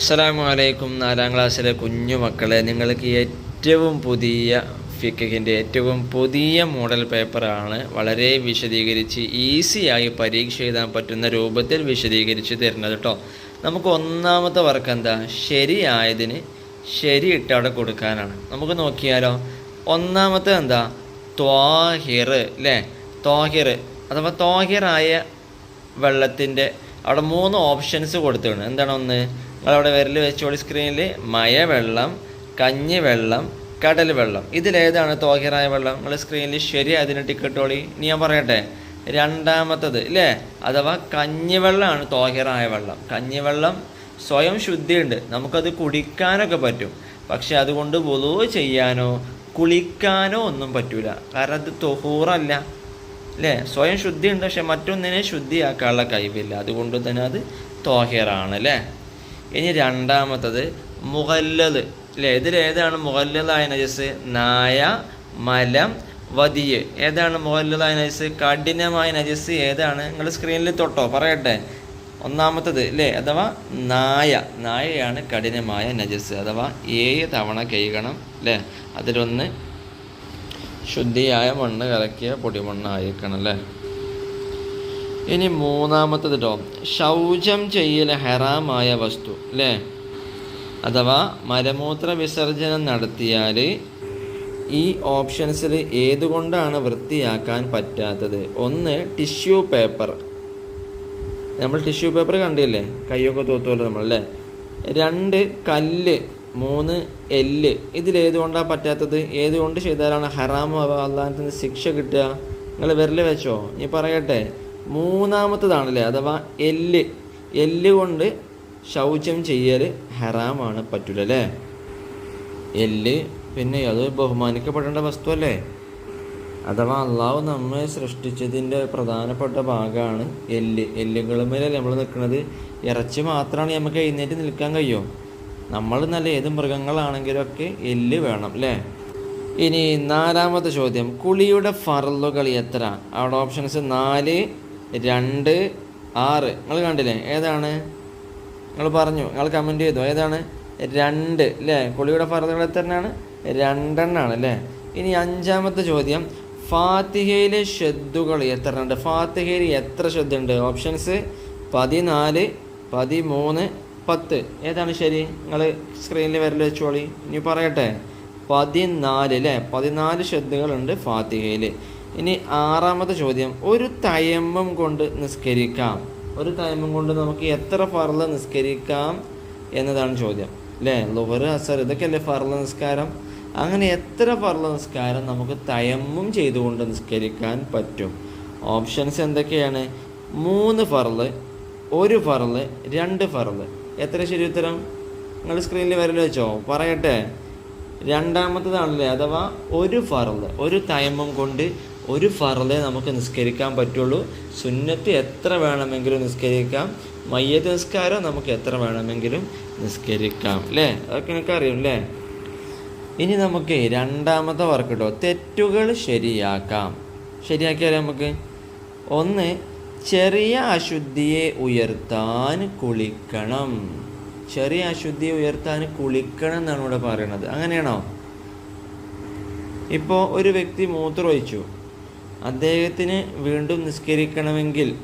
അലൈക്കും നാലാം ക്ലാസ്സിലെ കുഞ്ഞു മക്കളെ നിങ്ങൾക്ക് ഏറ്റവും പുതിയ ഫിക്കിന്റെ ഏറ്റവും പുതിയ മോഡൽ പേപ്പറാണ് വളരെ വിശദീകരിച്ച് ഈസിയായി പരീക്ഷ എഴുതാൻ പറ്റുന്ന രൂപത്തിൽ വിശദീകരിച്ച് തരുന്നത് കേട്ടോ നമുക്ക് ഒന്നാമത്തെ വർക്ക് എന്താ? ശരിയായതിന് ശരിയിട്ട് അവിടെ കൊടുക്കാനാണ്. നമുക്ക് നോക്കിയാലോ? ഒന്നാമത്തെ എന്താ? ത്വാഹിർ അല്ലേ ത്വാഹിർ. അഥവാ ത്വാഹിറായ വെള്ളത്തിന്റെ അവിടെ മൂന്ന് ഓപ്ഷൻസ് കൊടുത്തിട്ടുണ്ട്. എന്താണ് ഒന്ന്? നിങ്ങളവിടെ വിരൽ വെച്ചോളി സ്ക്രീനിൽ മയവെള്ളം കഞ്ഞിവെള്ളം കടൽ വെള്ളം ഇതിലേതാണ് തോഹിറായ വെള്ളം. നിങ്ങൾ സ്ക്രീനിൽ ശരി അതിന് ടിക്കറ്റോളി ഇനി ഞാൻ പറയട്ടെ. രണ്ടാമത്തത് ഇല്ലേ? അഥവാ കഞ്ഞിവെള്ളമാണ് തോഹിറായ വെള്ളം. കഞ്ഞിവെള്ളം സ്വയം ശുദ്ധിയുണ്ട്. നമുക്കത് കുടിക്കാനൊക്കെ പറ്റും. പക്ഷെ അതുകൊണ്ട് പൊതു ചെയ്യാനോ കുളിക്കാനോ ഒന്നും പറ്റൂല. കാരണം അത് തൊഹൂറല്ല. അല്ലേ സ്വയം ശുദ്ധിയുണ്ട്. പക്ഷെ മറ്റൊന്നിനെ ശുദ്ധിയാക്കാനുള്ള കഴിവില്ല. അതുകൊണ്ട് തന്നെ അത് തോഹിറാണ് അല്ലേ? ഇനി രണ്ടാമത്തത് മുഹല്ലത് അല്ലേ ഇതിലേതാണ് മുഹല്ലതായ നജസ്? നായ മലം വതിയ്. ഏതാണ് മുഹല്ലതായ നജസ്? കഠിനമായ നജസ് ഏതാണ്? നിങ്ങൾ സ്ക്രീനിൽ തൊട്ടോ പറയട്ടെ. ഒന്നാമത്തത് അല്ലേ അഥവാ നായ. നായയാണ് കഠിനമായ നജസ്. അഥവാ ഏഴ് തവണ കഴുകണം അല്ലേ അതിലൊന്ന് ശുദ്ധിയായ മണ്ണ് കലക്കിയ പൊടിമണ്ണായിരിക്കണം അല്ലേ ഇനി മൂന്നാമത്തത് കേട്ടോ ശൗചം ചെയ്യൽ ഹെറാമായ വസ്തു അല്ലേ അഥവാ മലമൂത്ര വിസർജനം നടത്തിയാൽ ഈ ഓപ്ഷൻസിൽ ഏതുകൊണ്ടാണ് വൃത്തിയാക്കാൻ പറ്റാത്തത്? ഒന്ന് ടിഷ്യൂ പേപ്പർ. നമ്മൾ ടിഷ്യൂ പേപ്പർ കണ്ടില്ലേ? കൈയൊക്കെ തോത്തുമല്ലോ നമ്മൾ അല്ലേ രണ്ട് കല്ല്. മൂന്ന് എല്ല്. ഇതിലേതുകൊണ്ടാണ് പറ്റാത്തത്? ഏതുകൊണ്ട് ചെയ്താലാണ് ഹറാം അള്ളാഹത്തിന് ശിക്ഷ കിട്ടുക? നിങ്ങൾ വിരൽ വെച്ചോ. ഇനി പറയട്ടെ മൂന്നാമത്തതാണല്ലേ? അഥവാ എല്ല്. എല്ല് കൊണ്ട് ശൗചം ചെയ്യൽ ഹറാമാണ് പറ്റൂല അല്ലേ? എല്ല് പിന്നെ അത് ബഹുമാനിക്കപ്പെടേണ്ട വസ്തു അല്ലേ അഥവാ അള്ളാഹു നമ്മെ സൃഷ്ടിച്ചതിന്റെ പ്രധാനപ്പെട്ട ഭാഗമാണ് എല്ല്. എല്ലുകളുമേലല്ലേ നമ്മൾ നിൽക്കുന്നത് ഇറച്ചി മാത്രമാണ് നമുക്ക് എഴുന്നേറ്റ് നിൽക്കാൻ കഴിയുമോ നമ്മൾ നല്ല ഏത് മൃഗങ്ങളാണെങ്കിലും ഒക്കെ എല്ല് വേണം അല്ലേ? ഇനി നാലാമത്തെ ചോദ്യം. കുളിയുടെ ഫറലുകൾ എത്ര അവിടെ ഓപ്ഷൻസ് നാല് രണ്ട് ആറ്. നിങ്ങൾ കണ്ടില്ലേ? ഏതാണ്? നിങ്ങൾ പറഞ്ഞു. നിങ്ങൾ കമന്റ് ചെയ്തു. ഏതാണ്? രണ്ട് അല്ലേ കുളിയുടെ ഫറലുകൾ എത്രയാണ് രണ്ടെണ്ണാണ് അല്ലേ ഇനി അഞ്ചാമത്തെ ചോദ്യം. ഫാത്തിഹയിലെ ഷെദ്ദുകൾ എത്ര ഉണ്ട് ഫാത്തിഹയിൽ എത്ര ഷെദ്ദുണ്ട് ഓപ്ഷൻസ് പതിനാല് പതിമൂന്ന് പത്ത്. ഏതാണ് ശരി? നിങ്ങൾ സ്ക്രീനിൽ വരൽ വെച്ചോളി. ഇനി പറയട്ടെ. പതിനാല് അല്ലേ പതിനാല് ഷെദ്ദുകളുണ്ട് ഫാത്തിഹയിൽ. ഇനി ആറാമത്തെ ചോദ്യം. ഒരു തയമ്മം കൊണ്ട് നിസ്കരിക്കാം. ഒരു തയമ്മം കൊണ്ട് നമുക്ക് എത്ര ഫർൾ നിസ്കരിക്കാം എന്നതാണ് ചോദ്യം. അല്ലേ ലോവർ അസർ ഇതൊക്കെയല്ലേ ഫർൾ നിസ്കാരം? അങ്ങനെ എത്ര ഫർൾ നിസ്കാരം നമുക്ക് തയമ്മും ചെയ്തുകൊണ്ട് നിസ്കരിക്കാൻ പറ്റും? ഓപ്ഷൻസ് എന്തൊക്കെയാണ്? മൂന്ന് ഫർൾ ഒരു ഫർൾ രണ്ട് ഫർൾ. എത്ര ശരി ഉത്തരം? നിങ്ങൾ സ്ക്രീനിൽ വരൽ വെച്ചോ? പറയട്ടെ. രണ്ടാമത്തതാണല്ലേ? അഥവാ ഒരു ഫറൽ ഒരു തയമ്മം കൊണ്ട് ഒരു ഫറലെ നമുക്ക് നിസ്കരിക്കാൻ പറ്റുള്ളൂ. സുന്നത്ത് എത്ര വേണമെങ്കിലും നിസ്കരിക്കാം. മയ്യത്ത് നിസ്കാരം നമുക്ക് എത്ര വേണമെങ്കിലും നിസ്കരിക്കാം അല്ലേ അതൊക്കെ നിങ്ങൾക്ക് അറിയും അല്ലേ ഇനി നമുക്ക് രണ്ടാമത്തെ വർക്ക് കേട്ടോ തെറ്റുകൾ ശരിയാക്കാം. ശരിയാക്കിയാൽ നമുക്ക്? ഒന്ന് ചെറിയ അശുദ്ധിയെ ഉയർത്താൻ കുളിക്കണം. ചെറിയ അശുദ്ധിയെ ഉയർത്താൻ കുളിക്കണം എന്നാണ് ഇവിടെ പറയണത് അങ്ങനെയാണോ? ഇപ്പോൾ ഒരു വ്യക്തി മൂത്രമൊഴിച്ചു. അദ്ദേഹത്തിന് വീണ്ടും നിസ്കരിക്കണമെങ്കിൽ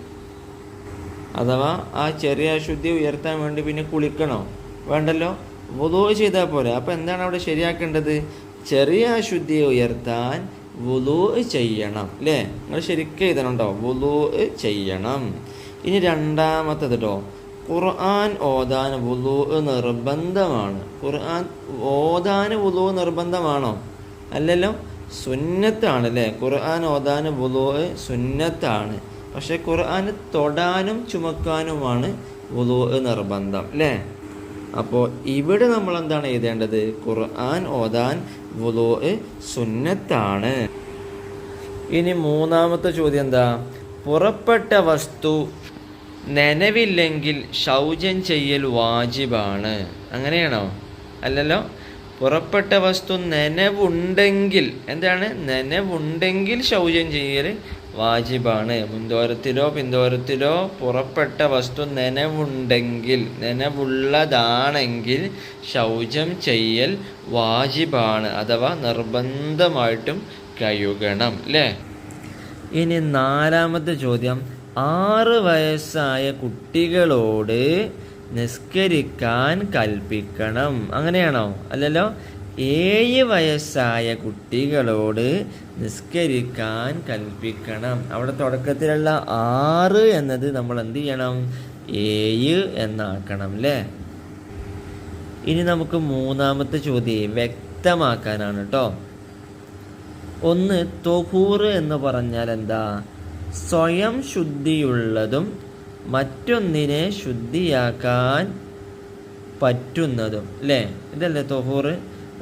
അഥവാ ആ ചെറിയ അശുദ്ധി ഉയർത്താൻ വേണ്ടി പിന്നെ കുളിക്കണോ? വേണ്ടല്ലോ. വുതു ചെയ്താൽ പോലെ അപ്പോൾ എന്താണ് അവിടെ ശരിയാക്കേണ്ടത്? ചെറിയ അശുദ്ധി ഉയർത്താൻ വുതു ചെയ്യണം. അല്ലേ നിങ്ങൾ ശരിക്കും എഴുതണുണ്ടോ? വുതു ചെയ്യണം. ഇനി രണ്ടാമത്തത് കേട്ടോ ഖുർആൻ ഓതാൻ വുതു നിർബന്ധമാണ്. ഖുർആൻ ഓതാൻ വുതു നിർബന്ധമാണോ? അല്ലല്ലോ. സുന്നത്താണ് അല്ലേ ഖുർആൻ ഓതാൻ വുളു സുന്നത്താണ്. പക്ഷെ ഖുർആൻ തൊടാനും ചുമക്കാനുമാണ് വുളു നിർബന്ധം അല്ലേ അപ്പോൾ ഇവിടെ നമ്മൾ എന്താണ് എഴുതേണ്ടത്? ഖുർആൻ ഓതാൻ വുളു സുന്നത്താണ്. ഇനി മൂന്നാമത്തെ ചോദ്യം എന്താ? പുറപ്പെട്ട വസ്തു നനവില്ലെങ്കിൽ ശൗചം ചെയ്യൽ വാജിബാണ്. അങ്ങനെയാണോ? അല്ലല്ലോ? പുറപ്പെട്ട വസ്തു നനവുണ്ടെങ്കിൽ എന്താണ്? നനവുണ്ടെങ്കിൽ ശൗചം ചെയ്യൽ വാജിബാണ്. മുന്തോരത്തിലോ പിന്തോരത്തിലോ പുറപ്പെട്ട വസ്തു നനവുണ്ടെങ്കിൽ നനവുള്ളതാണെങ്കിൽ ശൗചം ചെയ്യൽ വാജിബാണ് അഥവാ നിർബന്ധമായിട്ടും കഴുകണം അല്ലേ ഇനി നാലാമത്തെ ചോദ്യം. ആറ് വയസ്സായ കുട്ടികളോട് നിസ്കരിക്കാൻ കൽപ്പിക്കണം. അങ്ങനെയാണോ? അല്ലല്ലോ? ഏഴ് വയസ്സായ കുട്ടികളോട് നിസ്കരിക്കാൻ കൽപ്പിക്കണം. അവിടെ തുടക്കത്തിലുള്ള ആറ് എന്നത് നമ്മൾ എന്ത് ചെയ്യണം? ഏഴ് എന്നാക്കണം അല്ലേ ഇനി നമുക്ക് മൂന്നാമത്തെ ചോദ്യം വ്യക്തമാക്കാനാണ് കേട്ടോ ഒന്ന് തൊഹൂർ എന്ന് പറഞ്ഞാൽ എന്താ? സ്വയം ശുദ്ധിയുള്ളതും മറ്റൊന്നിനെ ശുദ്ധിയാക്കാൻ പറ്റുന്നതും അല്ലേ ഇതല്ലേ തൊഹൂർ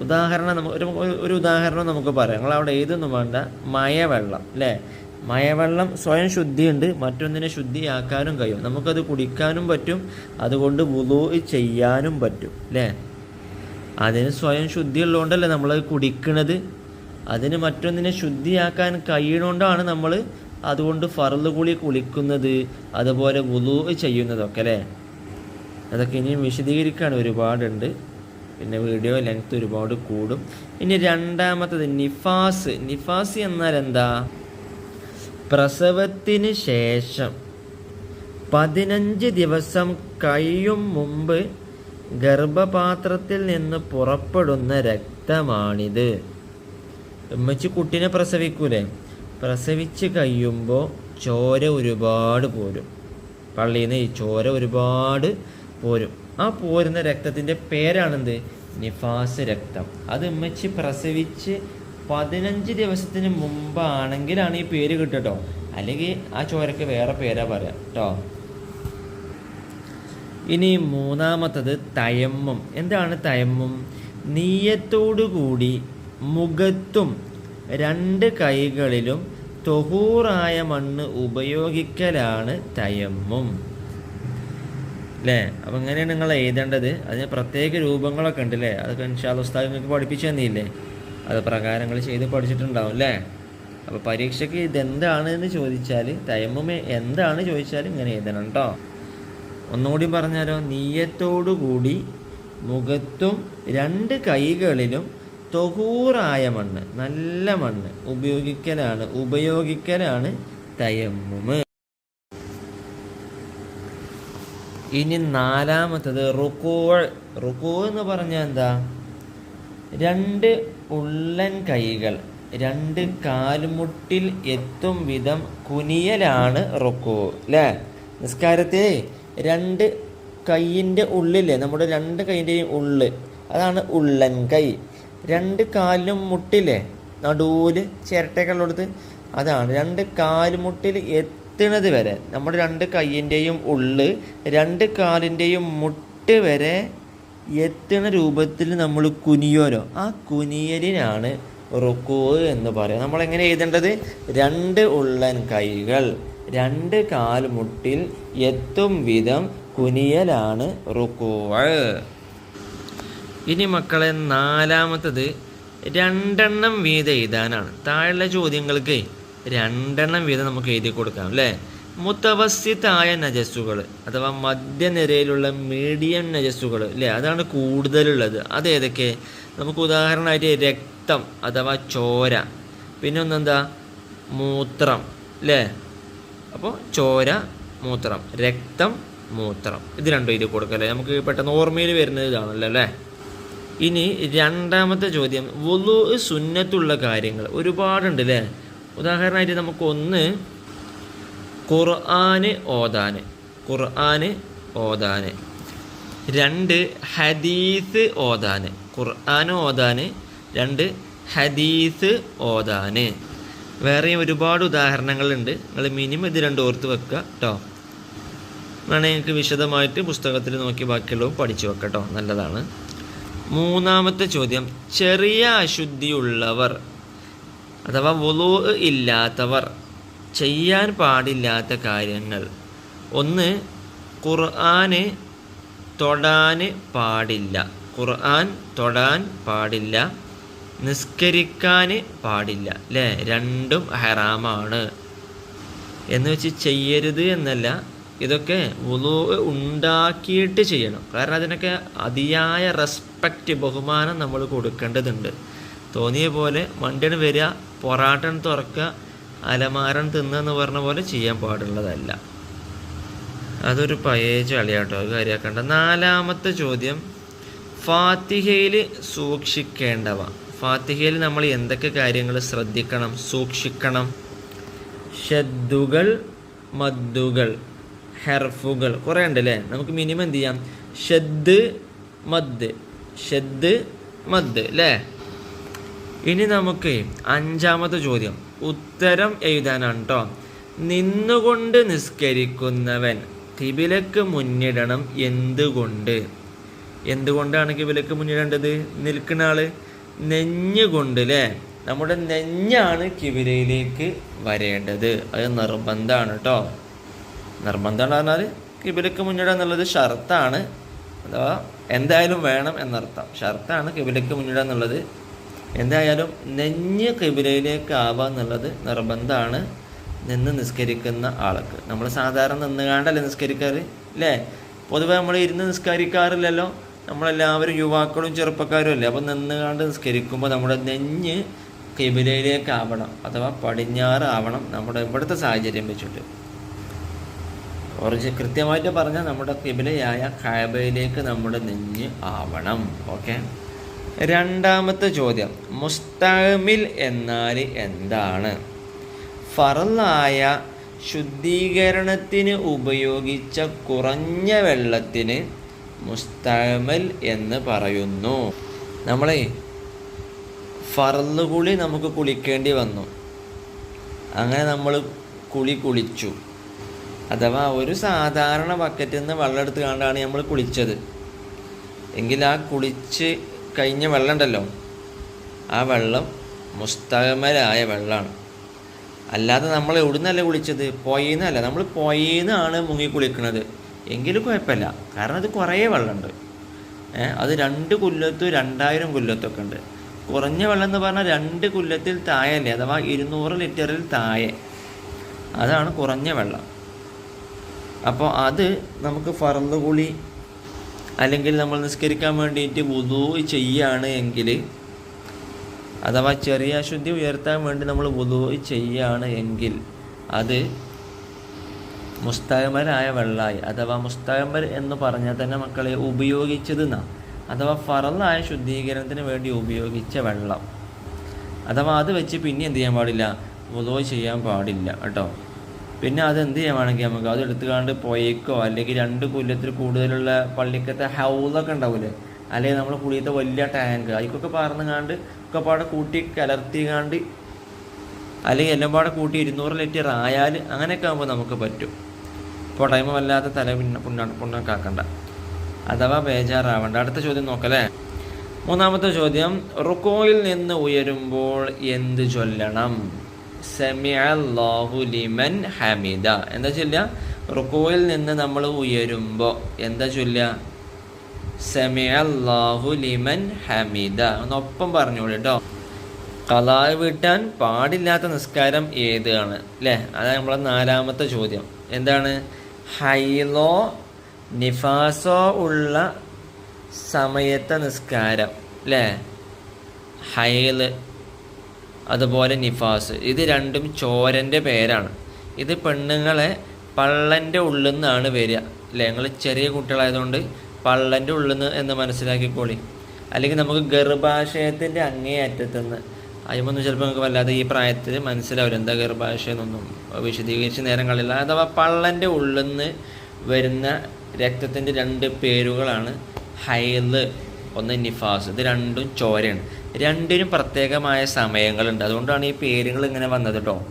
ഉദാഹരണം നമുക്ക് ഒരു ഒരു ഉദാഹരണം നമുക്ക് പറയാം. നിങ്ങൾ അവിടെ ഏതൊന്നും വേണ്ട. മയവെള്ളം അല്ലേ മയവെള്ളം സ്വയം ശുദ്ധിയുണ്ട് മറ്റൊന്നിനെ ശുദ്ധിയാക്കാനും കഴിയും. നമുക്കത് കുടിക്കാനും പറ്റും അതുകൊണ്ട് വുളു ചെയ്യാനും പറ്റും അല്ലേ അതിന് സ്വയം ശുദ്ധിയുള്ളതുകൊണ്ടല്ലേ നമ്മളത് കുടിക്കണത്? അതിന് മറ്റൊന്നിനെ ശുദ്ധിയാക്കാൻ കഴിയണോണ്ടാണ് നമ്മൾ അതുകൊണ്ട് ഫറൽ കുളി കുളിക്കുന്നത് അതുപോലെ വുളു ചെയ്യുന്നതൊക്കെ അല്ലേ? അതൊക്കെ ഇനിയും വിശദീകരിക്കാൻ ഒരുപാടുണ്ട്. പിന്നെ വീഡിയോ ലെങ്ത് ഒരുപാട് കൂടും. ഇനി രണ്ടാമത്തത് നിഫാസ്. നിഫാസ് എന്നാൽ എന്താ? പ്രസവത്തിന് ശേഷം പതിനഞ്ച് ദിവസം കഴിയും മുമ്പ് ഗർഭപാത്രത്തിൽ നിന്ന് പുറപ്പെടുന്ന രക്തമാണിത്. ഉമ്മച്ചി കുട്ടീനെ പ്രസവിക്കൂലേ? പ്രസവിച്ച് കഴിയുമ്പോൾ ചോര ഒരുപാട് പോരും. പള്ളിയിൽ നിന്ന് ഈ ചോര ഒരുപാട് പോരും. ആ പോരുന്ന രക്തത്തിന്റെ പേരാണെന്ത്? നിഫാസ് രക്തം. അത് ഉമ്മച്ചി പ്രസവിച്ച് പതിനഞ്ച് ദിവസത്തിന് മുമ്പാണെങ്കിലാണ് ഈ പേര് കിട്ടുക അല്ലെങ്കിൽ ആ ചോരക്ക് വേറെ പേരാ പറയാം. കേട്ടോ ഇനി മൂന്നാമത്തത് തയമ്മം. എന്താണ് തയമ്മും? നീയത്തോടുകൂടി മുഖത്തും രണ്ട് കൈകളിലും തൊഹൂറായ മണ്ണ് ഉപയോഗിക്കലാണ് തയമ്മും. അല്ലേ അപ്പം എങ്ങനെയാണ് നിങ്ങൾ എഴുതേണ്ടത്? അതിന് പ്രത്യേക രൂപങ്ങളൊക്കെ ഉണ്ട് അല്ലേ അതൊക്കെ ഇൻഷാൽ ഉസ്താദ് നിങ്ങൾക്ക് പഠിപ്പിച്ചു തന്നില്ലേ? അത് പ്രകാരങ്ങൾ ചെയ്ത് പഠിച്ചിട്ടുണ്ടാവും അല്ലേ അപ്പോൾ പരീക്ഷയ്ക്ക് ഇതെന്താണ് എന്ന് ചോദിച്ചാൽ തയമ്മുമേ എന്താണ് ചോദിച്ചാൽ ഇങ്ങനെ എഴുതണം കേട്ടോ ഒന്നുകൂടി പറഞ്ഞാലോ നീയത്തോടുകൂടി മുഖത്തും രണ്ട് കൈകളിലും തൊഹൂറായ മണ്ണ് നല്ല മണ്ണ്. ഉപയോഗിക്കലാണ് ഉപയോഗിക്കലാണ് തയമ്മുമ് ഇനി നാലാമത്തത് റുക്കോൾ റുക്കോ എന്ന് പറഞ്ഞാൽ എന്താ? രണ്ട് ഉള്ളൻ കൈകൾ രണ്ട് കാൽമുട്ടിൽ എത്തും വിധം കുനിയലാണ് റുക്കോ അല്ലേ നിസ്കാരത്തെ രണ്ട് കൈയിന്റെ ഉള്ളില്ലേ? നമ്മുടെ രണ്ട് കൈയിന്റെയും ഉള്ള്. അതാണ് ഉള്ളൻ കൈ. രണ്ട് കാലിലും മുട്ടില്ലേ? നടുവിൽ ചിരട്ടകളുള്ളത് അതാണ് രണ്ട് കാൽമുട്ടിൽ എത്തുന്നത് വരെ. നമ്മുടെ രണ്ട് കൈയിന്റെയും ഉള്ള് രണ്ട് കാലിന്റെയും മുട്ട് വരെ എത്തുന്ന രൂപത്തിൽ നമ്മൾ കുനിയോരോ ആ കുനിയലിനാണ് റുക്കൂ എന്ന് പറയുക. നമ്മൾ എങ്ങനെ എഴുതേണ്ടത്? രണ്ട് ഉള്ളൻ കൈകൾ രണ്ട് കാൽമുട്ടിൽ എത്തും വിധം കുനിയലാണ് റുക്കൂ. ഇനി മക്കളെ നാലാമത്തത് രണ്ടെണ്ണം വീതം എഴുതാനാണ്. താഴെയുള്ള ചോദ്യങ്ങൾക്ക് രണ്ടെണ്ണം വീതം നമുക്ക് എഴുതി കൊടുക്കാം അല്ലേ? മുത്തവസ്യത്തായ നജസ്സുകൾ അഥവാ മധ്യനിരയിലുള്ള മീഡിയം നജസ്സുകൾ അല്ലേ? അതാണ് കൂടുതലുള്ളത്. അത് ഏതൊക്കെ നമുക്ക് ഉദാഹരണമായിട്ട് രക്തം അഥവാ ചോര. പിന്നെ ഒന്നെന്താ? മൂത്രം അല്ലേ? അപ്പോൾ ചോര മൂത്രം രക്തം മൂത്രം. ഇത് രണ്ടും എഴുതി കൊടുക്കല്ലേ നമുക്ക് പെട്ടെന്ന് ഓർമ്മയിൽ വരുന്നത് ഇതാണല്ലോ അല്ലേ? ഇനി രണ്ടാമത്തെ ചോദ്യം. വലു സുന്നത്തുള്ള കാര്യങ്ങൾ. ഒരുപാടുണ്ട് അല്ലേ ഉദാഹരണമായിട്ട് നമുക്കൊന്ന് ഖുർആന് ഓതാന്. ഖുർആന് ഓതാന്. രണ്ട് ഹദീസ് ഓതാന്. ഖുർആാന് ഓതാന്. രണ്ട് ഹദീസ് ഓതാന്. വേറെയും ഒരുപാട് ഉദാഹരണങ്ങളുണ്ട്. നിങ്ങൾ മിനിമം ഇത് രണ്ട് ഓർത്ത് വെക്കുക കേട്ടോ വേണമെങ്കിൽ നിങ്ങൾക്ക് വിശദമായിട്ട് പുസ്തകത്തിൽ നോക്കി ബാക്കിയുള്ളവ പഠിച്ചു വെക്കാം കേട്ടോ നല്ലതാണ്. മൂന്നാമത്തെ ചോദ്യം ചെറിയ അശുദ്ധിയുള്ളവർ അഥവാ വുളു ഇല്ലാത്തവർ ചെയ്യാൻ പാടില്ലാത്ത കാര്യങ്ങൾ. ഒന്ന് ഖുർആന് തൊടാൻ പാടില്ല. ഖുർആൻ തൊടാൻ പാടില്ല നിസ്കരിക്കാൻ പാടില്ല. അല്ലേ രണ്ടും ഹറാമാണ്. എന്ന് വെച്ച് ചെയ്യരുത് എന്നല്ല ഇതൊക്കെ വുളു ഉണ്ടാക്കിയിട്ട് ചെയ്യണം. കാരണം അതിനൊക്കെ അതിയായ റെസ്പെക്റ്റ് ബഹുമാനം നമ്മൾ കൊടുക്കേണ്ടതുണ്ട്. തോന്നിയ പോലെ വണ്ടിയാണ് വരിക പൊറാട്ടൻ തുറക്കുക അലമാരൻ തിന്നുക എന്ന് പറഞ്ഞ പോലെ ചെയ്യാൻ പാടുള്ളതല്ല. അതൊരു പഴയ ചളിയാട്ടോ കാര്യമാക്കണ്ട നാലാമത്തെ ചോദ്യം ഫാത്തിഹയിൽ സൂക്ഷിക്കേണ്ടവ. ഫാത്തിഹയിൽ നമ്മൾ എന്തൊക്കെ കാര്യങ്ങൾ ശ്രദ്ധിക്കണം സൂക്ഷിക്കണം? ഷദ്ദുകൾ മദ്ദുകൾ. ഹെർഫുകൾ. കുറേ ഉണ്ട് അല്ലേ നമുക്ക് മിനിമം എന്ത് ചെയ്യാം? ഷദ് മദ്. ഷദ് മദ് അല്ലേ? ഇനി നമുക്ക് അഞ്ചാമത്തെ ചോദ്യം. ഉത്തരം എഴുതാനാണ് കേട്ടോ നിന്നുകൊണ്ട് നിസ്കരിക്കുന്നവൻ കിബിലക്ക് മുന്നിടണം എന്തുകൊണ്ട്? എന്തുകൊണ്ടാണ് കിബിലക്ക് മുന്നിടേണ്ടത്? നിൽക്കുന്ന ആൾ നെഞ്ഞുകൊണ്ട് അല്ലേ? നമ്മുടെ നെഞ്ഞാണ് കിബിലയിലേക്ക് വരേണ്ടത്. അത് നിർബന്ധമാണ് കേട്ടോ നിർബന്ധമാണ് പറഞ്ഞാൽ കിബിലക്ക് മുന്നിടുക എന്നുള്ളത് ഷർത്താണ്. അഥവാ എന്തായാലും വേണം എന്നർത്ഥം. ഷർത്താണ് കിബിലക്ക് മുന്നിടുക എന്നുള്ളത്. എന്തായാലും നെഞ്ഞ് കിബിലയിലേക്ക് ആവുക എന്നുള്ളത് നിർബന്ധമാണ്. നിന്ന് നിസ്കരിക്കുന്ന ആൾക്ക്. നമ്മൾ സാധാരണ നിന്നുകാണ്ടല്ലേ നിസ്കരിക്കാറ്? അല്ലേ പൊതുവേ നമ്മൾ ഇരുന്ന് നിസ്കരിക്കാറില്ലല്ലോ. നമ്മളെല്ലാവരും യുവാക്കളും ചെറുപ്പക്കാരും അല്ലേ? അപ്പോൾ നിന്നുകാണ്ട് നിസ്കരിക്കുമ്പോൾ നമ്മുടെ നെഞ്ഞ് കിബിലയിലേക്ക് ആവണം. അഥവാ പടിഞ്ഞാറ് ആവണം നമ്മുടെ ഇവിടുത്തെ സാഹചര്യം വെച്ചിട്ട്. കുറച്ച് കൃത്യമായിട്ട് പറഞ്ഞാൽ നമ്മുടെ കിബിലയായ കാബയിലേക്ക് നമ്മുടെ നെഞ്ഞ് ആവണം. ഓക്കെ? രണ്ടാമത്തെ ചോദ്യം. മുസ്തമിൽ എന്നാൽ എന്താണ്? ഫറലായ ശുദ്ധീകരണത്തിന് ഉപയോഗിച്ച കുറഞ്ഞ വെള്ളത്തിന് മുസ്തമൽ എന്ന് പറയുന്നു. നമ്മളെ ഫറൽ കുളി നമുക്ക് കുളിക്കേണ്ടി വന്നു. അങ്ങനെ നമ്മൾ കുളി കുളിച്ചു. അഥവാ ഒരു സാധാരണ ബക്കറ്റിൽ നിന്ന് വെള്ളം എടുത്ത് കണ്ടാണ് നമ്മൾ കുളിച്ചത്. എങ്കിൽ ആ കുളിച്ച് കഴിഞ്ഞ വെള്ളം ഉണ്ടല്ലോ ആ വെള്ളം മുസ്തകമരായ വെള്ളമാണ് അല്ലാതെ നമ്മൾ എവിടുന്നല്ല കുളിച്ചത്? പോയിന്നല്ല. നമ്മൾ പോയിന്നാണ് മുങ്ങി കുളിക്കുന്നത് എങ്കിലും കുഴപ്പമില്ല. കാരണം അത് കുറേ വെള്ളമുണ്ട്. അത് രണ്ട് കൊല്ലത്തും രണ്ടായിരം കുല്ലത്തൊക്കെ ഉണ്ട്. കുറഞ്ഞ വെള്ളം എന്ന് പറഞ്ഞാൽ രണ്ട് കുല്ലത്തിൽ അല്ലേ അഥവാ ഇരുന്നൂറ് ലിറ്ററിൽ താഴെ. അതാണ് കുറഞ്ഞ വെള്ളം. അപ്പോൾ അത് നമുക്ക് ഫറന്ന് കുളി അല്ലെങ്കിൽ നമ്മൾ നിസ്കരിക്കാൻ വേണ്ടിയിട്ട് വുതു ചെയ്യാണ് എങ്കിൽ അഥവാ ചെറിയ അശുദ്ധി ഉയർത്താൻ വേണ്ടി നമ്മൾ വുതു ചെയ്യാണ് എങ്കിൽ അത് മുസ്തകമരായ വെള്ളായി. അഥവാ മുസ്തകമർ എന്ന് പറഞ്ഞാൽ തന്നെ മക്കളെ ഉപയോഗിച്ചത് നാം. അഥവാ ഫറലായ ശുദ്ധീകരണത്തിന് വേണ്ടി ഉപയോഗിച്ച വെള്ളം. അഥവാ അത് വെച്ച് പിന്നെ എന്ത് ചെയ്യാൻ പാടില്ല? വുതു ചെയ്യാൻ പാടില്ല. കേട്ടോ? പിന്നെ അത് എന്ത് വേണമെങ്കിൽ നമുക്ക് അത് എടുത്തുകാണ്ട് പോയേക്കോ അല്ലെങ്കിൽ രണ്ട് കൊല്ലത്തിൽ കൂടുതലുള്ള പള്ളിക്കത്തെ ഹൗസൊക്കെ ഉണ്ടാവില്ലേ അല്ലെങ്കിൽ നമ്മൾ കുളിയത്തെ വലിയ ടാങ്ക് അതിക്കൊക്കെ പറന്നുകാണ്ട് ഒക്കെ പാടെ കൂട്ടി കലർത്തിക്കാണ്ട് അല്ലെങ്കിൽ എല്ലാം പാടെ കൂട്ടി ഇരുന്നൂറ് ലിറ്റർ ആയാൽ അങ്ങനെയൊക്കെ ആകുമ്പോൾ നമുക്ക് പറ്റും. ഇപ്പോൾ ടൈം വല്ലാത്ത തല പിന്നെ പുണ്ണ പുണ്ണക്കാക്കണ്ട അഥവാ ബേജാറാവണ്ട. അടുത്ത ചോദ്യം നോക്കല്ലേ? മൂന്നാമത്തെ ചോദ്യം റുക്കോയിൽ നിന്ന് ഉയരുമ്പോൾ എന്ത് ചൊല്ലണം? ലിമൻ ഹമിദ. എന്താ ചൊല്ലുക? റുക്കോയിൽ നിന്ന് നമ്മൾ ഉയരുമ്പോൾ എന്താ ചൊല്ലുക? ലിമൻ ഹമിദ. ഒന്നൊപ്പം പറഞ്ഞോളൂ കേട്ടോ കലാവ് വീട്ടാൻ പാടില്ലാത്ത നിസ്കാരം ഏതാണ്? അല്ലേ അതാണ് നമ്മളെ നാലാമത്തെ ചോദ്യം. എന്താണ്? ഹൈലോ നിഫാസോ ഉള്ള സമയത്തെ നിസ്കാരം. അല്ലേ ഹൈൽ. അതുപോലെ നിഫാസ്. ഇത് രണ്ടും ചോരന്റെ പേരാണ്. ഇത് പെണ്ണുങ്ങളെ പള്ളന്റെ ഉള്ളിൽ നിന്നാണ് വരിക. അല്ലേ? ഞങ്ങൾ ചെറിയ കുട്ടികളായതുകൊണ്ട് പള്ളന്റെ ഉള്ളിൽ നിന്ന് എന്ന് മനസ്സിലാക്കിക്കോളി. അല്ലെങ്കിൽ നമുക്ക് ഗർഭാശയത്തിന്റെ അങ്ങേ അറ്റത്തുനിന്ന് അതിമൊന്നും ചിലപ്പോൾ നമുക്ക് വല്ലാതെ ഈ പ്രായത്തിൽ മനസ്സിലാവില്ല. എന്താ ഗർഭാശയം എന്നൊന്നും. വിശദീകരിച്ച് നേരം കളില്ല അഥവാ പള്ളന്റെ ഉള്ളിൽ നിന്ന് വരുന്ന രക്തത്തിന്റെ രണ്ട് പേരുകളാണ് ഹൈൽ ഒന്ന് നിഫാസ്. ഇത് രണ്ടും ചോരയാണ്. രണ്ടിനും പ്രത്യേകമായ സമയങ്ങളുണ്ട്. അതുകൊണ്ടാണ് ഈ പേരുകൾ ഇങ്ങനെ വന്നത് കേട്ടോ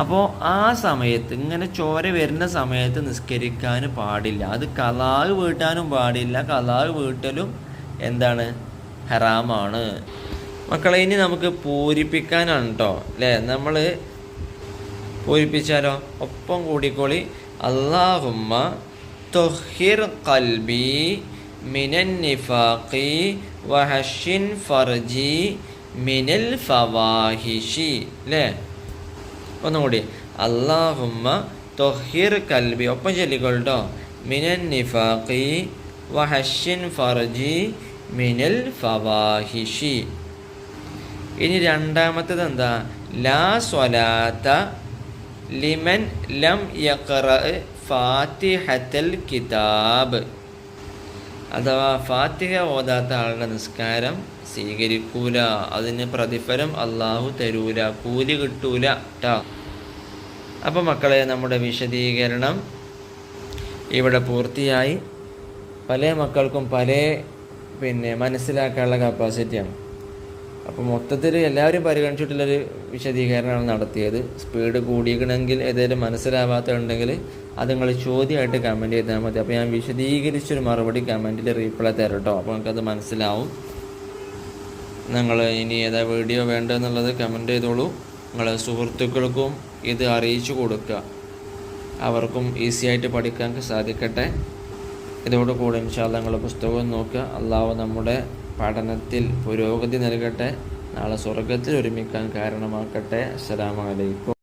അപ്പോൾ ആ സമയത്ത് ഇങ്ങനെ ചോര വരുന്ന സമയത്ത് നിസ്കരിക്കാൻ പാടില്ല. അത് കലാവ് വീട്ടാനും പാടില്ല. കലാവ് വീട്ടലും എന്താണ്? ഹറാമാണ്. മക്കളെ ഇനി നമുക്ക് പൂരിപ്പിക്കാനാണ് കേട്ടോ അല്ലേ നമ്മൾ പൂരിപ്പിച്ചാലോ? ഒപ്പം കൂടിക്കോളി. അള്ളാഹുമ്മ തൊഹിർ കൽബി മിനൻ നിഫാഖി വഹഷിൻ ഫർജി മിനൽ ഫവാഹിഷി. അല്ലേ ഒന്നുകൂടി. അള്ളാഹുമ്മ തൊഹിർ കൽബി. ഒപ്പം ചൊല്ലിക്കൊള്ളട്ടോ. മിനൻ നിഫാഖി വഹഷിൻ ഫർജി മിനൽ ഫവാഹിഷി. ഇനി രണ്ടാമത്തത് എന്താ? ലാ സ്വലാത്ത ലിമൻ ലം യഖറ ഫാത്തിഹത്തൽ കിതാബ്. അഥവാ ഫാത്തിഹ ഓതാത്ത ആളുടെ നിസ്കാരം സ്വീകരിക്കൂല. അതിന് പ്രതിഫലം അള്ളാഹു തരൂല. കൂലി കിട്ടൂല ട്ടോ. അപ്പോൾ മക്കളെ നമ്മുടെ വിശദീകരണം ഇവിടെ പൂർത്തിയായി. പല മക്കൾക്കും പല പിന്നെ മനസ്സിലാക്കാനുള്ള കപ്പാസിറ്റിയാണ് അപ്പോൾ മൊത്തത്തിൽ എല്ലാവരും പരിഗണിച്ചിട്ടുള്ളൊരു വിശദീകരണമാണ് നടത്തിയത്. സ്പീഡ് കൂടിയിരിക്കണമെങ്കിൽ ഏതെങ്കിലും മനസ്സിലാവാത്തുണ്ടെങ്കിൽ അത് നിങ്ങൾ ചോദ്യമായിട്ട് കമന്റ് ചെയ്താൽ മതി. അപ്പോൾ ഞാൻ വിശദീകരിച്ചൊരു മറുപടി കമന്റിൽ റീപ്ലൈ തരാം കേട്ടോ. അപ്പോൾ നിങ്ങൾക്കത് മനസ്സിലാവും. നിങ്ങൾ ഇനി ഏതാ വീഡിയോ വേണ്ടതെന്നുള്ളത് കമന്റ് ചെയ്തോളൂ. നിങ്ങൾ സുഹൃത്തുക്കൾക്കും ഇത് അറിയിച്ചു കൊടുക്കുക. അവർക്കും ഈസി ആയിട്ട് പഠിക്കാൻ സാധിക്കട്ടെ. ഇതോടുകൂടി ഇൻഷാല്ല നിങ്ങൾ പുസ്തകം നോക്കുക. അള്ളാഹു നമ്മുടെ പഠനത്തിൽ പുരോഗതി നൽകട്ടെ. നാളെ സ്വർഗത്തിൽ ഒരുമിക്കാൻ കാരണമാക്കട്ടെ. അസ്സലാമു അലൈക്കും.